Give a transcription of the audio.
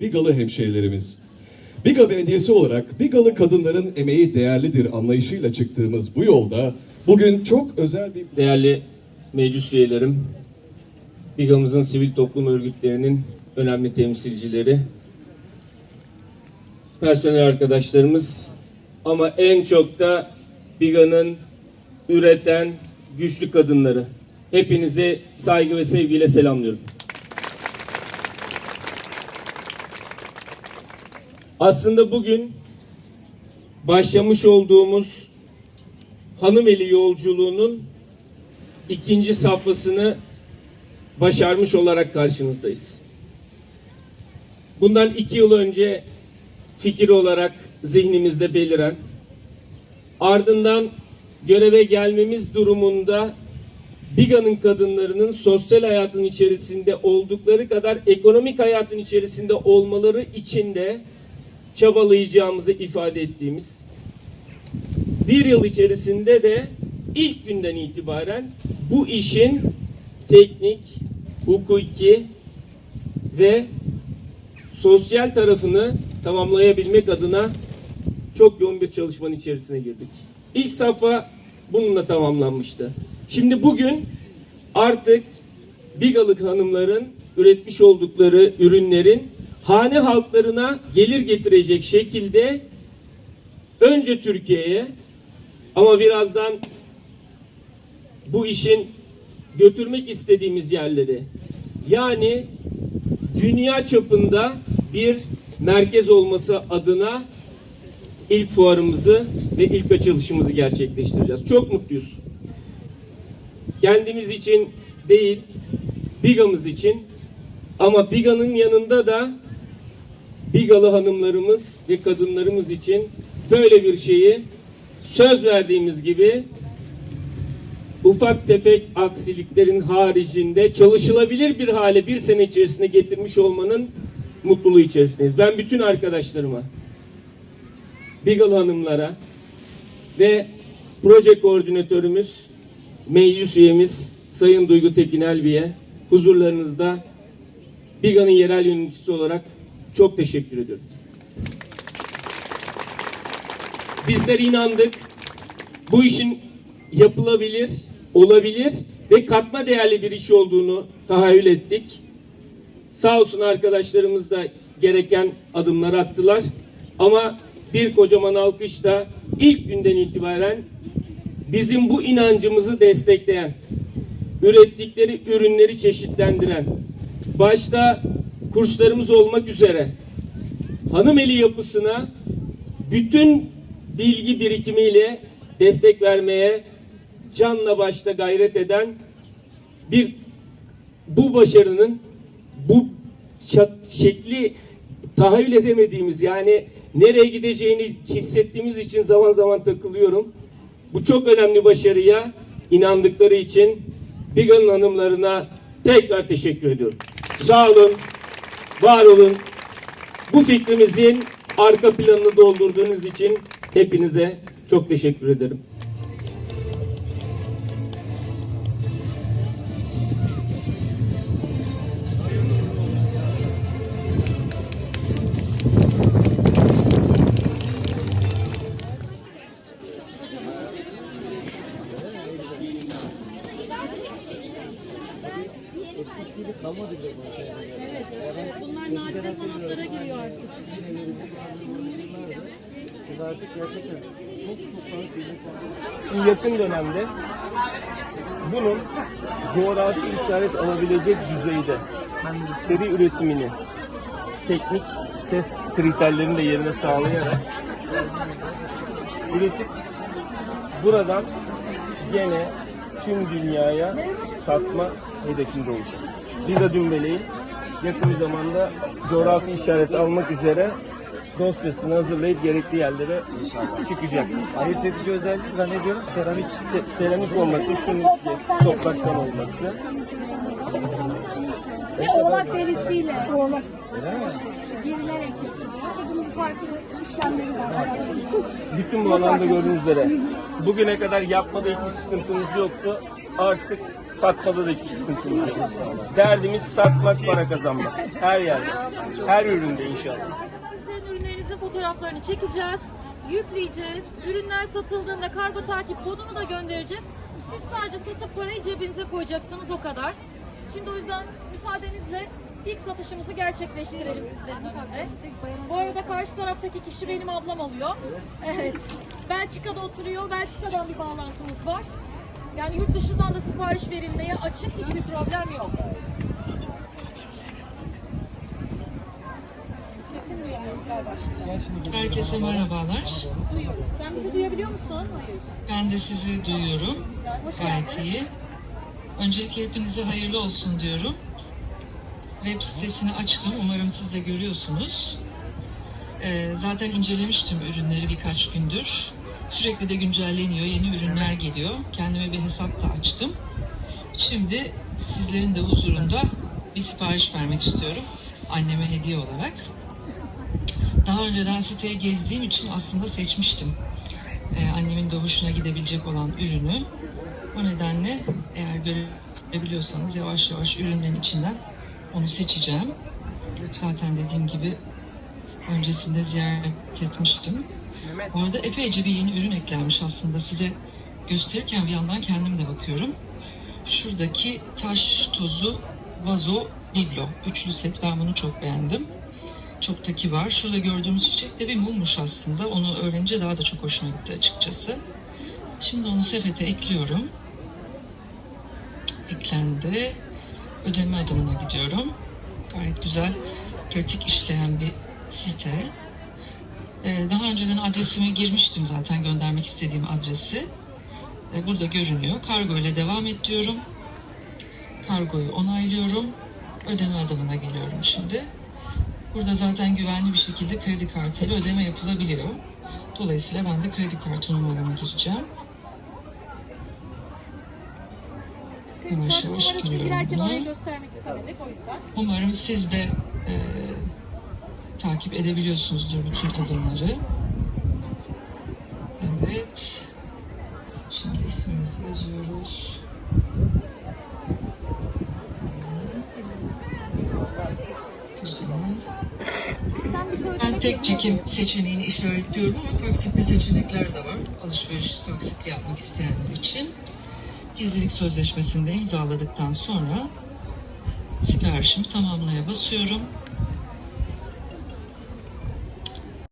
Bigalı hemşehrilerimiz. Biga Belediyesi olarak Bigalı kadınların emeği değerlidir anlayışıyla çıktığımız bu yolda bugün çok özel bir değerli meclis üyelerim, BİGA'mızın sivil toplum örgütlerinin önemli temsilcileri, personel arkadaşlarımız ama en çok da BİGA'nın üreten güçlü kadınları. Hepinizi saygı ve sevgiyle selamlıyorum. Aslında bugün başlamış olduğumuz Hanımeli yolculuğunun ikinci safhasını başarmış olarak karşınızdayız. Bundan iki yıl önce fikir olarak zihnimizde beliren, ardından göreve gelmemiz durumunda Biga'nın kadınlarının sosyal hayatın içerisinde oldukları kadar ekonomik hayatın içerisinde olmaları için de çabalayacağımızı ifade ettiğimiz bir yıl içerisinde de ilk günden itibaren bu işin teknik, hukuki ve sosyal tarafını tamamlayabilmek adına çok yoğun bir çalışmanın içerisine girdik. İlk safha bununla tamamlanmıştı. Şimdi bugün artık Bigalık hanımların üretmiş oldukları ürünlerin hane halklarına gelir getirecek şekilde önce Türkiye'ye ama birazdan bu işin götürmek istediğimiz yerleri yani dünya çapında bir merkez olması adına ilk fuarımızı ve ilk açılışımızı gerçekleştireceğiz. Çok mutluyuz. Kendimiz için değil, Biga'mız için ama Biga'nın yanında da Bigalı hanımlarımız ve kadınlarımız için böyle bir şeyi söz verdiğimiz gibi ufak tefek aksiliklerin haricinde çalışılabilir bir hale bir sene içerisinde getirmiş olmanın mutluluğu içerisindeyiz. Ben bütün arkadaşlarıma, Bigalı hanımlara ve proje koordinatörümüz, meclis üyemiz Sayın Duygu Tekin Elbi'ye huzurlarınızda Biga'nın yerel yöneticisi olarak çok teşekkür ediyorum. Bizler inandık. Bu işin yapılabilir, olabilir ve katma değerli bir iş olduğunu tahayyül ettik. Sağ olsun arkadaşlarımız da gereken adımları attılar. Ama bir kocaman alkış da ilk günden itibaren bizim bu inancımızı destekleyen, ürettikleri ürünleri çeşitlendiren, başta kurslarımız olmak üzere hanım eli yapısına bütün bilgi birikimiyle destek vermeye canla başla gayret eden bir bu başarının bu çat- şekli tahayyül edemediğimiz yani nereye gideceğini hissettiğimiz için zaman zaman takılıyorum. Bu çok önemli başarıya inandıkları için Biga'nın hanımlarına tekrar teşekkür ediyorum. Sağ olun, var olun. Bu fikrimizin arka planını doldurduğunuz için hepinize çok teşekkür ederim. Bunlar nadide sanatlara giriyor artık. yakın dönemde bunun coğrafi işaret alabilecek düzeyde seri üretimini teknik ses kriterlerini de yerine sağlayarak üretip buradan gene tüm dünyaya satma hedefinde olacağız. Biz de Dümbele'yi yakın bir zamanda coğrafi işaret almak üzere dosyasını hazırlayıp gerekli yerlere çıkacak. Ayırt edici özelliği zannediyorum seramik. Se- seramik olması, şunun topraktan olması. Ve oğlak derisiyle. Oğlak. Yapılıyor. Bunun farklı işlemleri var. Bütün bu alanda gördüğünüz üzere bugüne kadar yapmada hiçbir sıkıntımız yoktu. Artık satmada da hiçbir sıkıntımız yok. Derdimiz satmak, para kazanmak. Her yerde. Her üründe inşallah. Sizlerin ürünlerinizin fotoğraflarını çekeceğiz, yükleyeceğiz. Ürünler satıldığında kargo takip kodunu da göndereceğiz. Siz sadece satıp parayı cebinize koyacaksınız o kadar. Şimdi o yüzden müsaadenizle ilk satışımızı gerçekleştirelim sizlerin önünde. Bu arada karşı taraftaki kişi benim ablam oluyor. Evet. Belçika'da oturuyor. Belçika'dan bir bağlantımız var. Yani yurt dışından da sipariş verilmeye açık hiçbir problem yok. Sesini duyamıyoruz galiba. Herkese merhabalar. Duyuyoruz. Sen bizi duyabiliyor musun? Hayır. Ben de sizi duyuyorum. Güzel. Hoş Gayet geldin. iyi. Öncelikle hepinize hayırlı olsun diyorum. Web sitesini açtım. Umarım siz de görüyorsunuz. Ee, zaten incelemiştim ürünleri birkaç gündür. Sürekli de güncelleniyor. Yeni ürünler geliyor. Kendime bir hesap da açtım. Şimdi sizlerin de huzurunda bir sipariş vermek istiyorum. Anneme hediye olarak. Daha önceden siteyi gezdiğim için aslında seçmiştim. Ee, annemin de hoşuna gidebilecek olan ürünü. O nedenle eğer görebiliyorsanız yavaş yavaş ürünlerin içinden onu seçeceğim. Zaten dediğim gibi öncesinde ziyaret etmiştim. Bu arada epeyce bir yeni ürün eklenmiş aslında. Size gösterirken bir yandan kendim de bakıyorum. Şuradaki taş tozu vazo biblo. Üçlü set ben bunu çok beğendim. Çok da kibar. Şurada gördüğümüz çiçek de bir mummuş aslında. Onu öğrenince daha da çok hoşuma gitti açıkçası. Şimdi onu sepete ekliyorum. Eklendi. Ödeme adımına gidiyorum. Gayet güzel, pratik işleyen bir site. Ee, daha önceden adresimi girmiştim zaten göndermek istediğim adresi. Ee, burada görünüyor. Kargo ile devam et diyorum. Kargoyu onaylıyorum. Ödeme adımına geliyorum şimdi. Burada zaten güvenli bir şekilde kredi kartıyla ödeme yapılabiliyor. Dolayısıyla ben de kredi kartı numaramı gireceğim. Yavaş yavaş giriyorum buna. orayı göstermek istemedik o yüzden. Umarım siz de e, takip edebiliyorsunuzdur bütün adımları. Evet. Şimdi ismimizi yazıyoruz. Ben tek çekim seçeneğini işaretliyorum ama taksitli seçenekler de var. Alışveriş taksitli yapmak isteyenler için. Gizlilik sözleşmesinde imzaladıktan sonra siparişimi tamamlaya basıyorum.